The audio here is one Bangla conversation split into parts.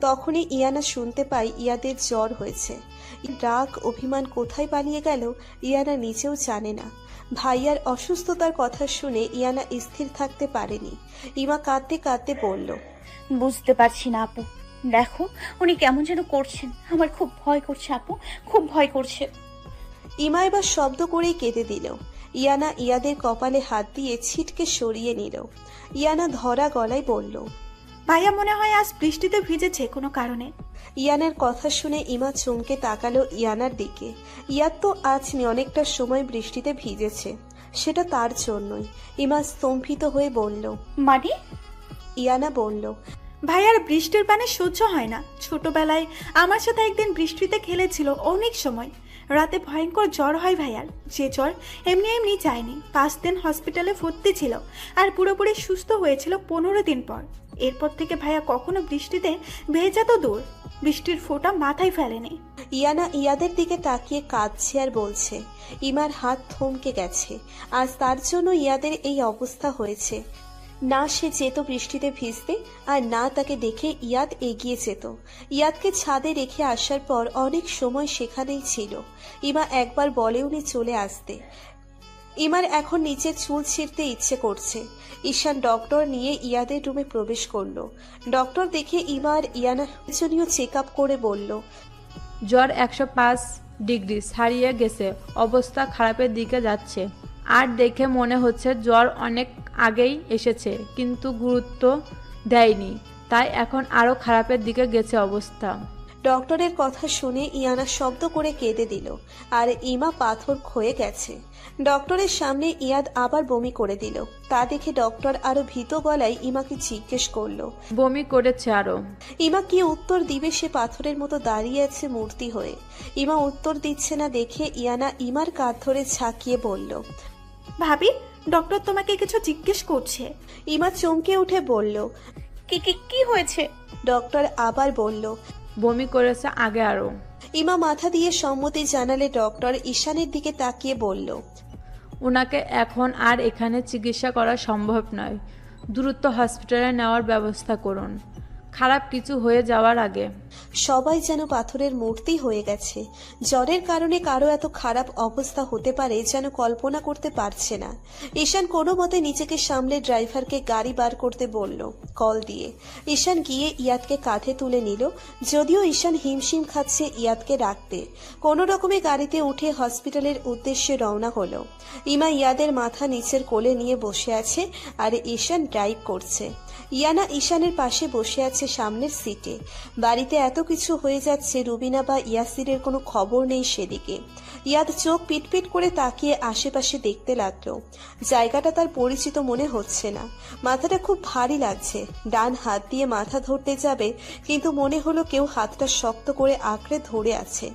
তখনই ইয়ানা শুনতে পায় ইয়াদের জ্বর হয়েছে। রাগ অভিমান কোথায় পালিয়ে গেল ইয়ানা নিজেও জানে না। ভাইয়ার অসুস্থতার কথা শুনে ইয়ানা স্থির থাকতে পারেনি। ইমা কাঁদতে কাঁদতে বলল বুঝতে পারছি না আপু। দেখো উনি কেমন যেন করছেন। আমার খুব ভয় করছে আপু খুব ভয় করছে। ইমা এবার শব্দ করেই কেঁদে দিল। ইয়ানা ইয়াদের কপালে হাত দিয়ে ছিটকে সরিয়ে নিল। ইয়ানা ধরা গলায় বলল ভাইয়া মনে হয় আজ বৃষ্টিতে ভিজেছে কোনো কারণে। ইয়ানার কথা শুনে ইমা চমকে তাকালো ইয়ানার দিকে। ইয়ার তো আজ অনেকটা সময় বৃষ্টিতে ভিজেছে সেটা তার জন্যই। ইমা স্তম্ভিত হয়ে বলল মানে? ইয়ানা বলল ভাইয়ার বৃষ্টির পানি সহ্য হয় না। ছোটবেলায় আমার সাথে একদিন বৃষ্টিতে খেলেছিল অনেক সময়। রাতে ভয়ঙ্কর জ্বর হয় ভাইয়ার। যে জ্বর এমনি এমনি যায়নি। পাঁচ দিন হসপিটালে ভর্তি ছিল আর পুরোপুরি সুস্থ হয়েছিল পনেরো দিন পর। এরপর থেকে ভাইয়া কখনো বৃষ্টিতে ভেজা তো দূর। বৃষ্টির ফোঁটা মাথায় ফেলেনি। ইয়ানা ইয়াদের দিকে তাকিয়ে কাঁদছে আর বলছে, ইমার হাত থমকে গেছে। আজ তার জন্য ইয়াদের এই অবস্থা হয়েছে। না সে যেত বৃষ্টিতে ভিজতে, আর না তাকে দেখে ইয়াদ এগিয়ে যেত। ইয়াদকে ছাদে রেখে আসার পর অনেক সময় সেখানেই ছিল। ইমা একবার বলেওনি চলে আসতে। ইমার এখন নিচে চুল ছিঁড়তে ইচ্ছে করছে। ঈশান ডক্টর নিয়ে ইয়াদের রুমে প্রবেশ করল। ডক্টর দেখে ইমার ইয়ানা প্রয়োজনীয় চেক আপ করে বলল, জ্বর একশো পাঁচ ডিগ্রি ছাড়িয়ে গেছে, অবস্থা খারাপের দিকে যাচ্ছে। আর দেখে মনে হচ্ছে জ্বর অনেক আগেই এসেছে কিন্তু গুরুত্ব দেয়নি। তাই এখন আরও খারাপের দিকে গেছে অবস্থা। ডক্টরের কথা শুনে ইয়ানা শব্দ করে কেঁদে দিল আর ইমা পাথর ক্ষয়ে গেছে। ডক্টরের সামনে ইয়াদ আবার বমি করে দিল। তা দেখে ডক্টর আরও ভীত গলায় ইমাকে জিজ্ঞেস করল। বমি করেছে আরও। ইমা কি উত্তর দিবে সে পাথরের মতো দাঁড়িয়ে আছে মূর্তি হয়ে? ইমা উত্তর দিচ্ছে না দেখে ইয়ানা ইমার কাঁধ ধরে ঝাঁকিয়ে বলল ভাবি ডক্টর তোমাকে কিছু জিজ্ঞেস করছে। ইমা চমকে উঠে বলল কি কি কি হয়েছে? ডক্টর আবার বলল বমি করেছে আগে আরও ইমা মাথা দিয়ে সম্মতি জানালে ডক্টর ঈশানের দিকে তাকিয়ে বলল ওনাকে এখন আর এখানে চিকিৎসা করা সম্ভব নয়। দ্রুত হসপিটালে নেওয়ার ব্যবস্থা করুন। খারাপ কিছু হয়ে যাওয়ার আগে। সবাই যেন পাথরের মূর্তি হয়ে গেছে। জ্বরের কারণে কারও এত খারাপ অবস্থা হতে পারে যেন কল্পনা করতে পারছে না। ঈশান কোনো মতে নিজেকে সামলে ড্রাইভারকে গাড়ি বার করতে বলল, কল দিয়ে। ঈশান গিয়ে ইয়াদকে কাঁধে তুলে নিল, যদিও ঈশান হিমশিম খাচ্ছে ইয়াদকে রাখতে। কোনো রকমে গাড়িতে উঠে হসপিটালের উদ্দেশ্যে রওনা হলো। ইমা ইয়াদের মাথা নিচের কোলে নিয়ে বসে আছে আর ঈশান ড্রাইভ করছে। ইয়ানা ঈশানের পাশে বসে আছে সামনের সিটে। বাড়িতে এত কিছু হয়ে যাচ্ছে, রুবিনা বা ইয়াসিরের কোনো খবর নেই সেদিকে। ইয়াদ চোখ পিটপিট করে তাকিয়ে আশেপাশে দেখতে লাগল। জায়গাটা তার পরিচিত মনে হচ্ছে না। মাথাটা খুব ভারী লাগছে। ডান হাত দিয়ে মাথা ধরতে যাবে, কিন্তু মনে হলো কেউ হাতটা শক্ত করে আঁকড়ে ধরে আছে।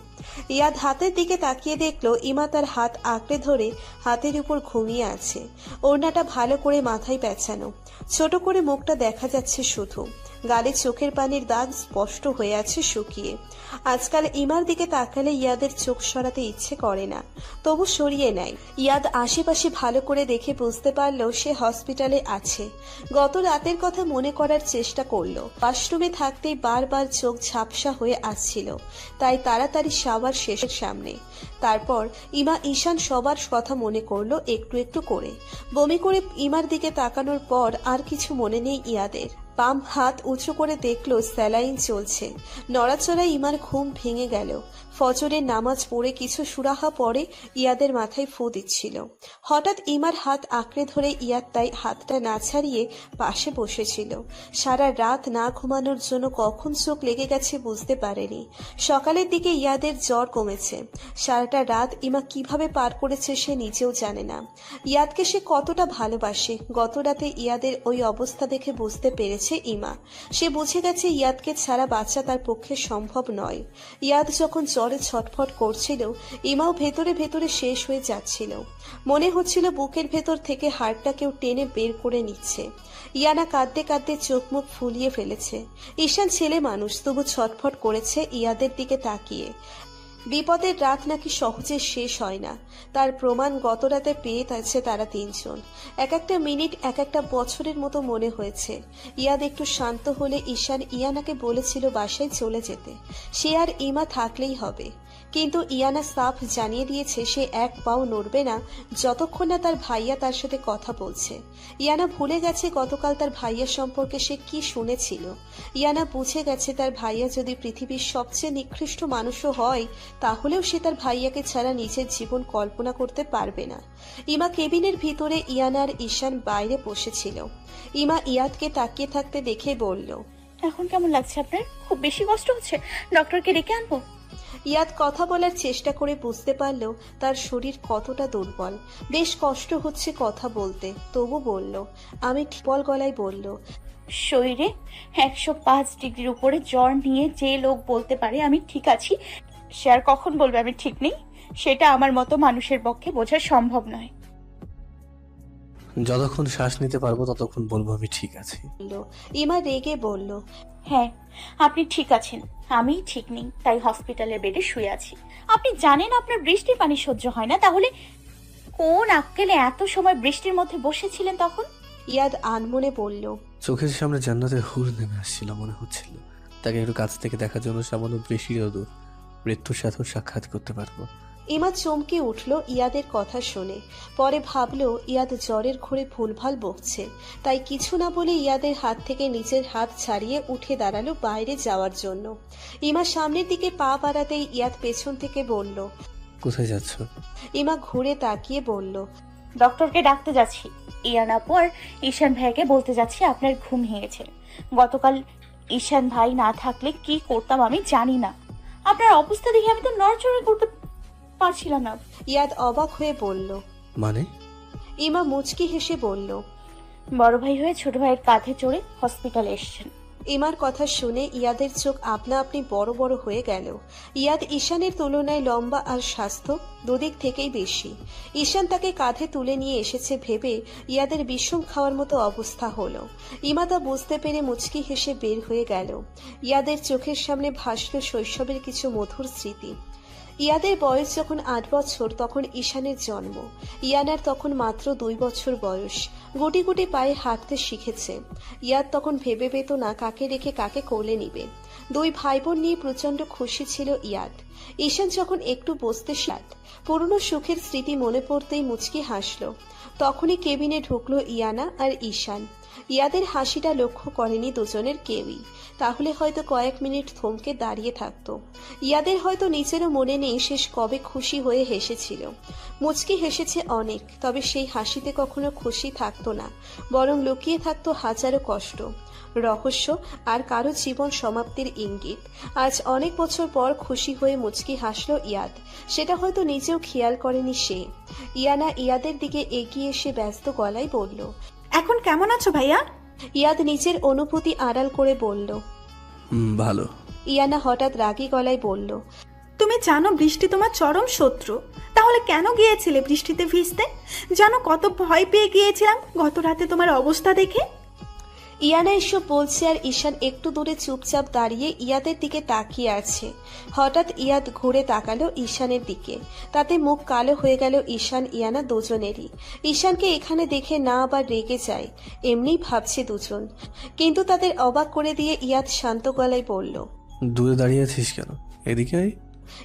ইয়াদ হাতের দিকে তাকিয়ে দেখল ইমা তার হাত আঁকড়ে ধরে হাতের উপর ঘুমিয়ে আছে। ওড়নাটা ভালো করে মাথায় পেঁচানো। ছোট করে মুখটা দেখা যাচ্ছে শুধু। গালে চোখের পানির দাগ স্পষ্ট হয়ে আছে শুকিয়ে। আজকাল ইমার দিকে তাকালে ইয়াদের চোখ সরাতে ইচ্ছে করে না। তবু সরিয়ে নেয়। ইয়াদ আশেপাশে ভালো করে দেখে বুঝতে পারল সে হসপিটালে আছে। গত রাতের কথা মনে করার চেষ্টা করল। ওয়াশরুমে থাকতেই বারবার চোখ ঝাপসা হয়ে আসছিল। তাই তাড়াতাড়ি সাবার শেষের সামনে। তারপর ইমা ঈশান সবার কথা মনে করল একটু একটু করে। বমি করে ইমার দিকে তাকানোর পর আর কিছু মনে নেই ইয়াদের। বাম হাত উঁচু করে দেখল স্যালাইন চলছে। নড়াচড়ায় ইমার ঘুম ভেঙে গেল। ফজরের নামাজ পড়ে কিছু সুরাহা পরে ইয়াদের মাথায় ফু দিচ্ছিল। হঠাৎ ইমার হাত আঁকড়ে ধরে ইয়াদ তাই হাতটা না ছাড়িয়ে পাশে বসেছিল। সারা রাত না ঘুমানোর জন্য কখন চোখ লেগে গেছে বুঝতে পারেনি। সকালের দিকে ইয়াদের জ্বর কমেছে। সারাটা রাত ইমা কীভাবে পার করেছে সে নিজেও জানে না। ইয়াদকে সে কতটা ভালোবাসে, গত রাতে ইয়াদের ওই অবস্থা দেখে বুঝতে পেরেছে। ইমা। সে বুঝে গেছে ইয়াদকে ছাড়া বাচ্চা তার পক্ষে সম্ভব নয়। ইয়াদ যখন জ্বরে ছটফট করছিল, ইমাও ভেতরে ভেতরে শেষ হয়ে যাচ্ছিল। মনে হচ্ছিল বুকের ভেতর থেকে হাড়টা কেউ টেনে বের করে নিচ্ছে। ইয়ানা কাঁদতে কাঁদতে চোখ মুখ ফুলিয়ে ফেলেছে। ঈশান ছেলে মানুষ, তবু ছটফট করেছে ইয়াদের দিকে তাকিয়ে। বিপদের রাত নাকি সহজে শেষ হয় না। তার প্রমাণ গত রাতে পেয়ে তারা তিনজন। এক একটা মিনিট, এক একটা বছরের মতো মনে হয়েছে। ইয়াদ একটু শান্ত হলে ঈশান ইয়ানাকে বলেছিল বাসায় চলে যেতে। সে আর ইমা থাকলেই হবে। কিন্তু ইয়ানা সাফ জানিয়ে দিয়েছে সে এক পাও নড়বে না যতক্ষণ না তার ভাইয়া তার সাথে কথা বলছে। ইয়ানা ভুলে গেছে গতকাল তার ভাইয়া সম্পর্কে সে কি শুনেছিল। ইয়ানা বুঝে গেছে তার ভাইয়া যদি পৃথিবীর সবচেয়ে নিকৃষ্ট মানুষও হয়, তাহলেও সে তার ভাইয়াকে ছাড়া নিজের জীবন কল্পনা করতে পারবে না। ইমা কেবিনের ভিতরে ইয়ানার ঈশান বাইরে বসেছিল। ইমা ইয়াদকে তাকিয়ে থাকতে দেখে বলল, এখন কেমন লাগছে আপনার? খুব বেশি কষ্ট হচ্ছে। ডক্টরকে ডেকে আনব? ইয়াদ কথা বলার চেষ্টা করে বুঝতে পারল তার শরীর কতটা দুর্বল। বেশ কষ্ট হচ্ছে কথা বলতে। তবু বলল, আমি ঠিপল গলায় বলল, শরীরে একশো পাঁচ ডিগ্রির উপরে জ্বর নিয়ে যে লোক বলতে পারে, আমি ঠিক আছি। সে আর কখন বলবে আমি ঠিক নেই? সেটা আমার মতো মানুষের পক্ষে বোঝা সম্ভব নয়। যতক্ষণ শ্বাস নিতে পারব ততক্ষণ বলব আমি ঠিক আছি। ইমা রেগে বলল হ্যাঁ আপনি ঠিক আছেন। আমি ঠিক নেই তাই হসপিটালের বেডে শুয়ে আছি। আপনি জানেন আপনার বৃষ্টির পানি সহ্য হয় না তাহলে কোন আক্কেলে এত সময় বৃষ্টির মধ্যে বসেছিলেন তখন? ইয়াদ আনমনে বলল চোখের সামনে জান্নাতের হুর নেমে আসছিল মনে হচ্ছিল। তাকে একটু কাছ থেকে দেখার জন্য সামান্য বৃষ্টিরও দূর মৃত্যুর সাথেও সাক্ষাৎ করতে পারব। ইমা চমকে উঠল ইয়াদের কথা শুনে। পরে ভাবল ইয়াদ জ্বরের ঘোরে ভুলভাল বকছে। তাই কিছু না বলে ইয়াদের হাত থেকে নিজের হাত ছাড়িয়ে উঠে দাঁড়াল বাইরে যাওয়ার জন্য। ইমা সামনের দিকে পা বাড়াতেই ইয়াদ পেছন থেকে বলল কোথায় যাচ্ছ? ইমা ঘুরে তাকিয়ে বলল ডক্টরকে ডাকতে যাচ্ছি। ইয়ান আপু আর ঈশান ভাইকে বলতে যাচ্ছি আপনার ঘুম ভেঙেছে। গতকাল ঈশান ভাই না থাকলে কি করতাম আমি জানি না। আপনার অবস্থা দেখে আমি তো নড়চড়ে করতে পারছিলাম না। ইয়াদ অবাক হয়ে বলল মানে? ইমা মুচকি হেসে বলল বড় ভাই হয়ে ছোট ভাইয়ের কাঁধে চড়ে হসপিটালে এসেছেন। ইমার কথা শুনে ইয়াদের চোখ আপনা আপনি বড় বড় হয়ে গেল। ইয়াদ ঈশানের তুলনায় লম্বা আর স্বাস্থ্য দুদিক থেকেই বেশি। ঈশান তাকে কাঁধে তুলে নিয়ে এসেছে ভেবে ইয়াদের বিষম খাওয়ার মতো অবস্থা হলো। ইমা তা বুঝতে পেরে মুচকি হেসে বের হয়ে গেল। ইয়াদের চোখের সামনে ভাসল শৈশবের কিছু মধুর স্মৃতি। ইয়াদের বয়স যখন আট বছর, তখন ঈশানের জন্ম। ইয়ানার তখন মাত্র দুই বছর বয়স। গুটি গুটি পায়ে হাঁটতে শিখেছে। ইয়াদ তখন ভেবে পেত না কাকে রেখে কাকে কোলে নিবে। দুই ভাই বোন নিয়ে প্রচণ্ড খুশি ছিল ইয়াদ। ঈশান যখন একটু বসতে সাত পুরনো সুখের স্মৃতি মনে পড়তেই মুচকি হাসল। তখনই কেবিনে ঢুকলো ইয়ানা আর ঈশান। ইয়াদের হাসিটা লক্ষ্য করেনি দুজনের কেউই। তাহলে হয়তো কয়েক মিনিট থমকে দাঁড়িয়ে থাকতো। ইয়াদের হয়তো নিজেরও মনে নেই শেষ কবে খুশি হয়ে হেসেছিল। মুচকি হেসেছে অনেক, তবে সেই হাসিতে কখনো খুশি থাকতো না, বরং লুকিয়ে থাকতো হাজারো কষ্ট। রহস্য আর কারও জীবন সমাপ্তির ইঙ্গিত। আজ অনেক বছর পর খুশি হয়ে মুচকি হাসলো ইয়াদ। সেটা হয়তো নিজেও খেয়াল করেনি সে। ইয়ানা ইয়াদের দিকে এগিয়ে এসে ব্যস্ত গলায় বলল এখন কেমন আছো ভাইয়া? ইয়াদ নিজের অনুভূতি আড়াল করে বলল। হুম ভালো। ইয়ানা হঠাৎ রাগী গলায় বলল তুমি জানো বৃষ্টি তোমার চরম শত্রু। তাহলে কেন গিয়েছিলে বৃষ্টিতে ভিজতে? জানো কত ভয় পেয়ে গিয়েছিলাম গত রাতে তোমার অবস্থা দেখে? ইয়ানা এসব বলছে, আর ঈশান একটু দূরে চুপচাপ দাঁড়িয়ে ইয়াদের দিকে তাকিয়ে আছে। হঠাৎ ইয়াদ ঘুরে তাকালো ঈশানের দিকে। তাতে মুখ কালো হয়ে গেল ঈশান, ইয়ানা দুজনেরই। ঈশানকে এখানে দেখে না আবার রেগে যায়, এমনিই ভাবছে দুজন। কিন্তু তাদের অবাক করে দিয়ে ইয়াদ শান্ত গলায় বলল, দূরে দাঁড়িয়ে আছিস কেন? এদিকে আয়।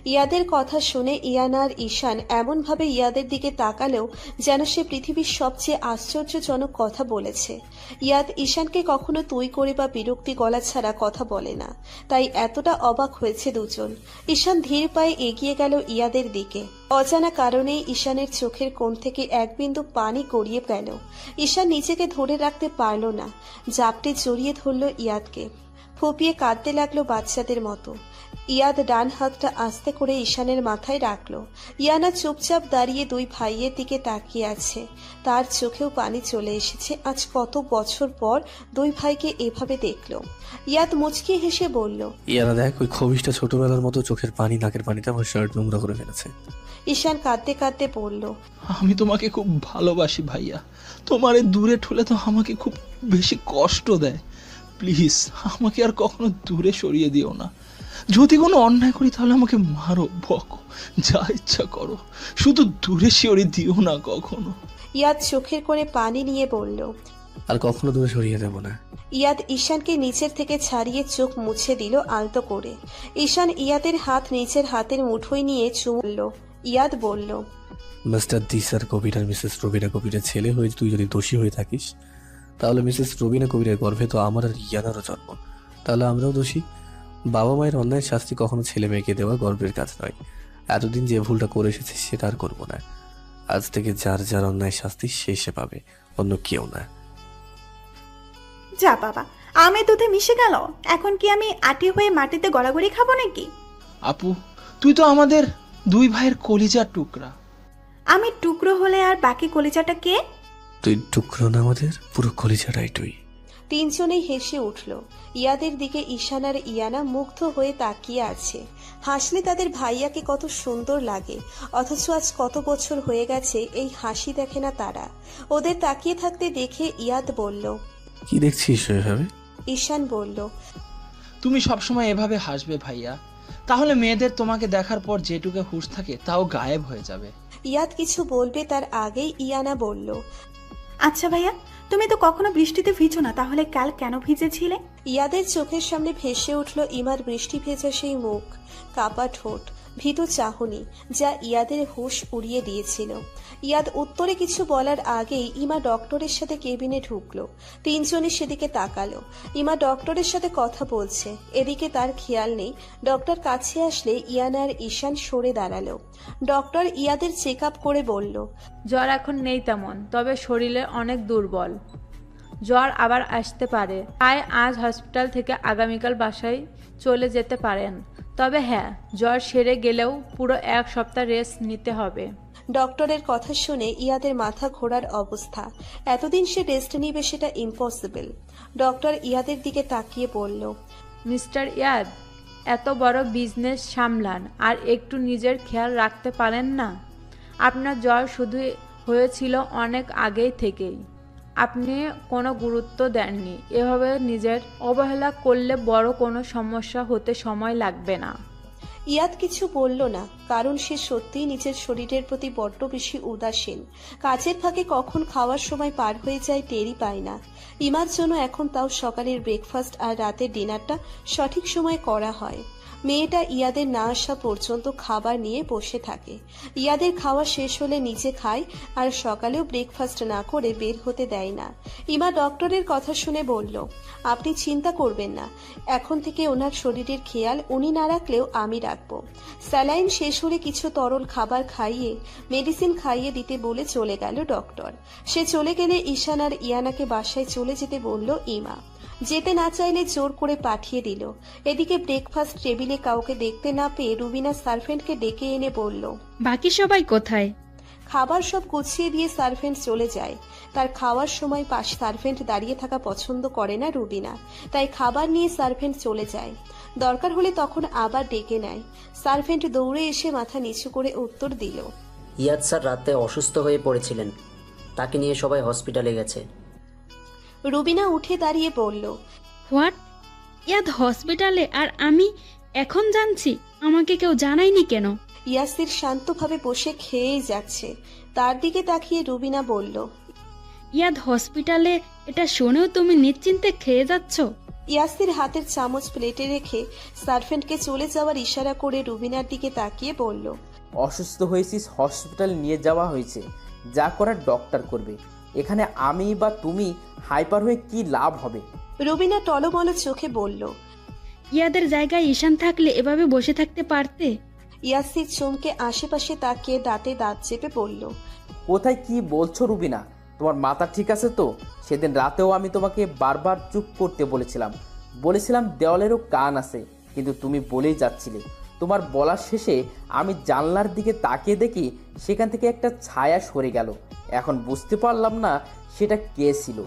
ইয়াদের কথা শুনে ইয়ানা আর ঈশান এমনভাবে ইয়াদের দিকে তাকালেও যেন সে পৃথিবীর সবচেয়ে আশ্চর্যজনক কথা বলেছে। ইয়াদ ঈশানকে কখনো তুই করে বা বিরক্তি গলা ছাড়া কথা বলে না। তাই এতটা অবাক হয়েছে দুজন। ঈশান ধীর পায়ে এগিয়ে গেল ইয়াদের দিকে। অজানা কারণেই ঈশানের চোখের কোণ থেকে এক বিন্দু পানি গড়িয়ে গেল। ঈশান নিজেকে ধরে রাখতে পারল না। জাপটে জড়িয়ে ধরল ইয়াদকে। ফুপিয়ে কাঁদতে লাগল বাচ্চাদের মতো। ইয়াদ ডান হাতটা আস্তে করে ঈশানের মাথায় রাখল। ইয়ানা চুপচাপ দাঁড়িয়ে দুই ভাইয়ের দিকে তাকিয়ে আছে। তার চোখেও পানি চলে এসেছে। আজ কত বছর পর দুই ভাইকে এভাবে দেখল। ইয়াদ মুচকি হেসে বলল ইয়ানা দেখ ওই খবিসটা ছোটবেলার মতো চোখের পানি নাকের পানিতে আমার শার্ট নোংরা করে ফেলেছে। ঈশান কাঁদতে কাঁদতে বলল আমি তোমাকে খুব ভালোবাসি ভাইয়া। তোমারে দূরে ঠুলে তো আমাকে খুব বেশি কষ্ট দেয়। প্লিজ আমাকে আর কখনো দূরে সরিয়ে দিও না। যদি কোনো অন্যায় করি তাহলে আমাকে মারো বকো যা ইচ্ছা করো। শুধু দূরে শিওরি দিও না কখনো। ইয়াদ চোখের করে পানি নিয়ে বলল আর কখনো দূরে সরিয়ে দেবো না। ইয়াদ ঈশানকে নিচের থেকে ছাড়িয়ে চোখ মুছে দিল আলতো করে। ঈশান ইয়াদের হাত নিচের হাতের মুঠোয় নিয়ে চুমল ইয়াদ বলল মিস্টার দিসার কবির আর মিসেস রবিনা কবিরের ছেলে হয়ে তুই যদি দোষী হয়ে থাকিস তাহলে মিসেস রবিনা কবিরের গর্ভে তো আমার আর ইয়ানারও জন্ম। তাহলে আমরাও দোষী? বাবা মায়ের অন্যায় শাস্তি কখনো ছেলে মেয়েকে দেওয়া গর্বের কাজ নয়। এতদিন যে ভুলটা করে এসেছি সেটা আর করব না। আজ থেকে যার যার অন্যায় শাস্তি সে সে পাবে অন্য কেউ না। যা বাবা আমি দুধে মিশে গেল। এখন কি আমি আটি হয়ে মাটিতে গড়াগড়ি খাব নাকি? আপু তুই তো আমাদের দুই ভাইয়ের কলিজার টুকরা। আমি টুকরো হলে আর বাকি কলিজাটা কে? তুই টুকরো না আমাদের পুরো কলিজাটাই তুই তিনজনেই হেসে উঠল। ইয়াদের দিকে ঈশান আর ইয়ানা মুগ্ধ হয়ে তাকিয়ে আছে। হাসলে তাদের ভাইয়াকে কত সুন্দর লাগে। অথচ আজ কত বছর হয়ে গেছে এই হাসি দেখে না তারা। ওদের তাকিয়ে থাকতে দেখে ইয়াদ বলল কি দেখছিস এভাবে? ঈশান বলল তুমি সবসময় এভাবে হাসবে ভাইয়া। তাহলে মেয়েদের তোমাকে দেখার পর যেটুকু হুঁশ থাকে তাও গায়েব হয়ে যাবে। ইয়াদ কিছু বলবে তার আগেই ইয়ানা বলল আচ্ছা ভাইয়া, তুমি তো কখনো বৃষ্টিতে ভিজো না, তাহলে কাল কেন ভিজেছিলে? ইয়াদের চোখের সামনে ভেসে উঠল ইমার বৃষ্টি ভেজা সেই মুখ, কাপা ঠোঁট। ভীতু চাহনি, যা ইয়াদের হুঁশ উড়িয়ে দিয়েছিল। ইয়াদ উত্তরে কিছু বলার আগেই ইমা ডক্টরের সাথে কেবিনে ঢুকলো। তিনজনই সেদিকে তাকালো। ইমা ডক্টরের সাথে কথা বলছে। এদিকে তার খেয়াল নেই। ডক্টর কাছে আসলে ইয়ানা আর ঈশান সরে দাঁড়াল। ডক্টর ইয়াদের চেক আপ করে বলল, জ্বর এখন নেই তেমন, তবে শরীরে অনেক দুর্বল। জ্বর আবার আসতে পারে। তাই আজ হসপিটাল থেকে আগামীকাল বাসায় চলে যেতে পারেন। তবে হ্যাঁ জ্বর সেরে গেলেও পুরো এক সপ্তাহ রেস্ট নিতে হবে। ডক্টরের কথা শুনে ইয়াদের মাথা ঘোরার অবস্থা। এতদিন সে রেস্ট নিবে সেটা ইম্পসিবল ডক্টর ইয়াদের দিকে তাকিয়ে বলল মিস্টার ইয়াদ এত বড় বিজনেস সামলান আর একটু নিজের খেয়াল রাখতে পারেন না? আপনার জ্বর শুধু হয়েছিল অনেক আগেই থেকেই। আপনি কোনো গুরুত্ব দেননি। এভাবে নিজের অবহেলা করলে বড় কোনো সমস্যা হতে সময় লাগবে না। ইয়াদ কিছু বলল না, কারণ সে সত্যিই নিজের শরীরের প্রতি বড্ড বেশি উদাসীন। কাজের ফাঁকে কখন খাওয়ার সময় পার হয়ে যায় টেরই পায় না। ইমার জন্য এখন তাও সকালের ব্রেকফাস্ট আর রাতের ডিনারটা সঠিক সময় করা হয়। মেয়েটা ইয়াদের না আসা পর্যন্ত খাবার নিয়ে বসে থাকে। ইয়াদের খাওয়া শেষ হলে নিচে খায় আর সকালেও ব্রেকফাস্ট না করে বের হতে দেয় না। ইমা ডক্টরের কথা শুনে বলল, আপনি চিন্তা করবেন না। এখন থেকে ওনার শরীরের খেয়াল উনি না রাখলেও আমি রাখব। স্যালাইন শেষ হলে কিছু তরল খাবার খাইয়ে, মেডিসিন খাইয়ে দিতে বলে চলে গেল ডক্টর। সে চলে গেলে ঈশান আর ইয়ানাকে বাসায় চলে যেতে বলল ইমা। যেতে না চাইলে জোর করে পাঠিয়ে দিল। এদিকে ব্রেকফাস্ট টেবিলে কাউকে দেখতে না পেয়ে রুবিনা সার্ভেন্টকে ডেকে এনে বলল বাকি সবাই কোথায়? খাবার সব গুছিয়ে দিয়ে সার্ভেন্ট চলে যায়। তার খাওয়ার সময় পাশ সার্ভেন্ট দাঁড়িয়ে থাকা পছন্দ করে না রুবিনা তাই খাবার নিয়ে সার্ভেন্ট চলে যায়। দরকার হলে তখন আবার ডেকে নেয়। সার্ভেন্ট দৌড়ে এসে মাথা নিচু করে উত্তর দিল ইয়াদ স্যার রাতে অসুস্থ হয়ে পড়েছিলেন। তাকে নিয়ে সবাই হসপিটালে গেছে। রুবিনা উঠে দাঁড়িয়ে বলল হোয়াট? ইয়াদ হসপিটালে আর আমি এখন জানছি আমাকে কেউ জানায়নি কেন? ইয়াসির শান্তভাবে বসে খেয়েই যাচ্ছে। তার দিকে তাকিয়ে রুবিনা বলল ইয়াদ হসপিটালে এটা শুনেও তুমি নিশ্চিন্তে খেয়ে যাচ্ছ? ইয়াসির হাতের চামচ প্লেটে রেখে সার্ভেন্টকে চলে যাওয়ার ইশারা করে রুবিনার দিকে তাকিয়ে বলল অসুস্থ হয়েছিস হসপিটাল নিয়ে যাওয়া হয়েছে। যা করার ডক্টর করবে। এখানে আমি বা তুমি হাইপার হয়ে কি লাভ হবে? রুবিনা টলমল চোখে বলল ইয়াদের জায়গায় ঈশান থাকলে এভাবে বসে থাকতে পারতে? ইয়াসির চমকে আশেপাশে তাকিয়ে দাঁতে দাঁত চেপে বলল কোথায় কি বলছো রুবিনা? তোমার মাথা ঠিক আছে তো? সেদিন রাতেও আমি তোমাকে বারবার চুপ করতে বলেছিলাম। বলেছিলাম দেওয়ালেরও কান আছে কিন্তু তুমি বলেই যাচ্ছিলে। তোমার বলার শেষে আমি জানলার দিকে তাকিয়ে দেখি সেখান থেকে একটা ছায়া সরে গেল। এখন বুঝতে পারলাম না সেটা কে ছিল।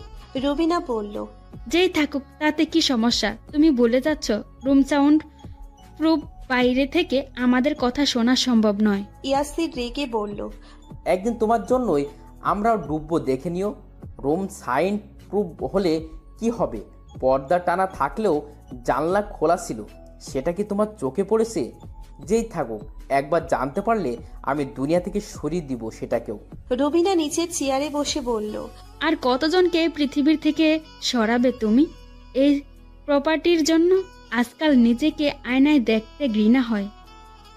রবিনা বলল যেই থাকুক তাতে কি সমস্যা? তুমি বলে যাচ্ছ রুম সাউন্ড প্রুফ বাইরে থেকে আমাদের কথা শোনা সম্ভব নয়। ইয়াসির রেগে বলল একদিন তোমার জন্যই আমরাও ডুববো দেখে নিও। রুম সাইন প্রুফ হলে কি হবে? পর্দা টানা থাকলেও জানলা খোলা ছিল। সেটা কি তোমার চোখে পড়েছে? যেই থাকুক একবার জানতে পারলে আমি দুনিয়া থেকে সরিয়ে দিব সেটাকেও। রবিনা নিচে চেয়ারে বসে বলল আর কতজনকে পৃথিবীর থেকে সরাবে তুমি? এই প্রপার্টির জন্য আজকাল নিজেকে আয়নায় দেখতে ঘৃণা হয়।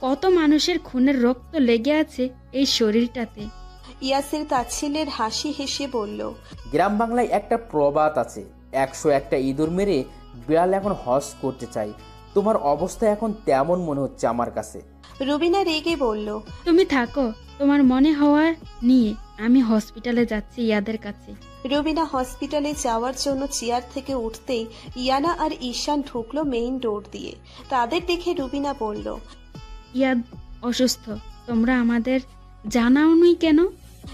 কত মানুষের খুনের রক্ত লেগে আছে এই শরীরটাতে। ইয়াসের তাচ্ছিল্যের হাসি হেসে বলল গ্রাম বাংলায় একটা প্রবাদ আছে একশো একটা ইঁদুর মেরে বিড়াল এখন হজ করতে চাই তোমার অবস্থা এখন তেমন মনে হচ্ছে আমার কাছে। রুবিনা রেগে বলল তুমি থাকো তোমার মনে হওয়ার নিয়ে আমি হসপিটালে যাচ্ছি ইয়াদের কাছে। রুবিনা হসপিটালে যাওয়ার জন্য চেয়ার থেকে উঠতেই ইয়ানা আর ঈশান ঢুকলো মেইন ডোর দিয়ে। তাদের দেখে রুবিনা বলল ইয়াদ অসুস্থ তোমরা আমাদের জানাওনি কেন?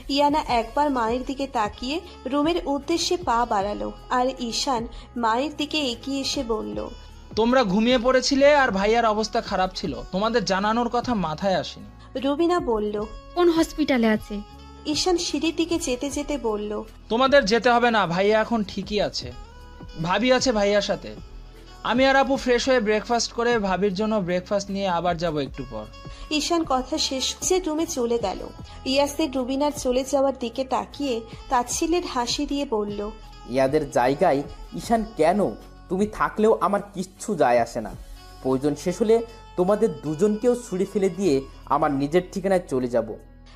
ইয়ানা একবার মায়ের দিকে তাকিয়ে রুমের উদ্দেশ্যে পা বাড়ালো আর ঈশান মায়ের দিকে এগিয়ে এসে বলল তোমরা ঘুমিয়ে পড়েছিলে আর ভাইয়ার অবস্থা খারাপ ছিল। তোমাদের জানানোর কথা মাথায় আসেনি। রুবিনা বলল কোন হসপিটালে আছে? ঈশান সিঁড়ির দিকে যেতে যেতে বলল তোমাদের যেতে হবে না ভাইয়া এখন ঠিকই আছে। ভাবি আছে ভাইয়ার সাথে। আমি আর আপু ফ্রেশ হয়ে ব্রেকফাস্ট করে ভাবির জন্য ব্রেকফাস্ট নিয়ে আবার যাব একটু পর। ঈশান কথা শেষ সে রুমে চলে গেল। ইয়াসের রুবিনার চলে যাওয়ার দিকে তাকিয়ে তাচ্ছিলের হাসি দিয়ে বলল ইয়াদের জায়গায় ঈশান কেন তুমি থাকলেও আমার কিচ্ছু যায় আসে না। প্রয়োজন শেষ হলে তোমাদের দুজনকেও ছুড়ে ফেলে দিয়ে আমার নিজের ঠিকানায় চলে যাব।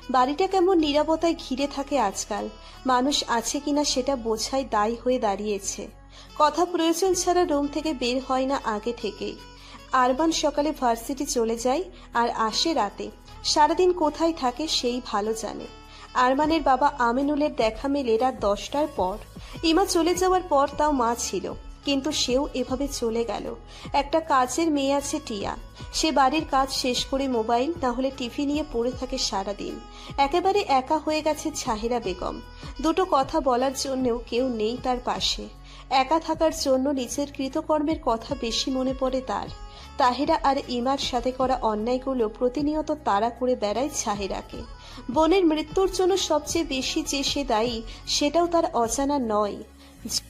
বাড়িটা কেমন নিরাপত্তায় ঘিরে থাকে আজকাল। মানুষ আছে কিনা সেটা বোঝাই দায়ী হয়ে দাঁড়িয়েছে। কথা প্রয়োজন ছাড়া রুম থেকে বের হয় না আগে থেকেই। আরবান সকালে ভার্সিটি চলে যায় আর আসে রাতে। সারাদিন কোথায় থাকে সেই ভালো জানে। আরমানের বাবা আমিনুলের দেখা মেলে রাত দশটার পর। ইমা চলে যাওয়ার পর তাও মা ছিল। কিন্তু সেও এভাবে চলে গেল। একটা কাজের মেয়ে আছে টিয়া। সে বাড়ির কাজ শেষ করে মোবাইল না হলে টিভি নিয়ে পড়ে থাকে সারাদিন। একেবারে একা হয়ে গেছে ছাহিরা বেগম। দুটো কথা বলার জন্যও কেউ নেই তার পাশে। একা থাকার জন্য নিজের কৃতকর্মের কথা বেশি মনে পড়ে তার। তাহিরা আর ইমার সাথে করা অন্যায়গুলো প্রতিনিয়ত তাড়া করে বেড়ায় ছাহিরাকে। বোনের মৃত্যুর জন্য সবচেয়ে বেশি যে সে দায়ী, সেটাও তার অজানা নয়।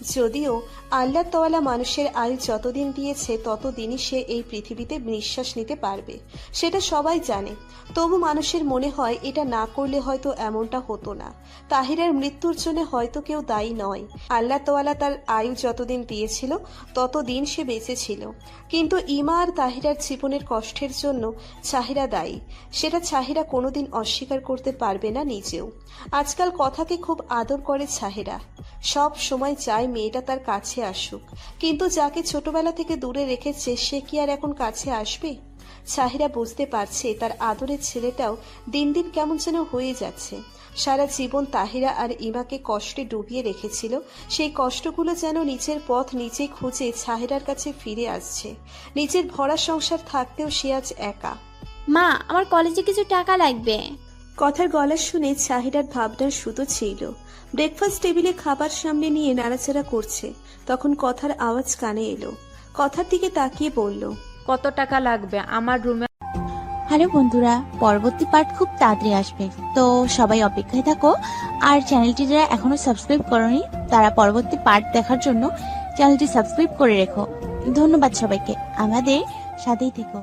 যদিও আল্লাহ তোয়ালা মানুষের আয়ু যতদিন দিয়েছে ততদিনই সে এই পৃথিবীতে নিঃশ্বাস নিতে পারবে। সেটা সবাই জানে। তবু মানুষের মনে হয়, এটা না করলে হয়তো এমনটা হতো না। তাহিরের মৃত্যুর জন্য হয়তো কেউ দায়ী নয়। আল্লাহ তোয়ালা তার আয়ু যতদিন দিয়েছিল, ততদিন সে বেঁচে ছিল। কিন্তু ইমা আর তাহিরার জীবনের কষ্টের জন্য চাহিরা দায়ী। সেটা চাহিরা কোনোদিন অস্বীকার করতে পারবে না নিজেও। আজকাল কথাকে খুব আদর করে চাহিরা সব সময় চায় মেয়েটা তার কাছে আসুক। কিন্তু যাকে ছোটবেলা থেকে দূরে রেখেছে, সে কি আর এখন কাছে আসবে? চাহিরা বুঝতে পারছে তার আদরের ছেলেটাও দিন দিন কেমন যেন হয়ে যাচ্ছে। সারা জীবন তাহিরা আর ইমাকে কষ্টে ডুবিয়ে রেখেছিল। সেই কষ্টগুলো যেন নিচের পথ নিচে খুঁজে ছাহিরার কাছে ফিরে আসছে। নিজের ভরা সংসার থাকতেও সে আজ একা। মা, আমার কলেজে কিছু টাকা লাগবে। কথার গলা শুনে চাহিদার ভাবনার সুতো ছিল ব্রেকফাস্ট টেবিলে খাবার সামনে নিয়ে নাড়াচাড়া করছে। তখন কথার আওয়াজ কানে এলো। কথার দিকে তাকিয়ে বলল কত টাকা লাগবে আমার রুমে হ্যালো বন্ধুরা পরবর্তী পার্ট খুব তাড়াতাড়ি আসবে। তো সবাই অপেক্ষায় থাকো। আর চ্যানেলটি যারা এখনও সাবস্ক্রাইব করনি তারা পরবর্তী পার্ট দেখার জন্য চ্যানেলটি সাবস্ক্রাইব করে রেখো। ধন্যবাদ সবাইকে। আমাদের সাথেই থেকো।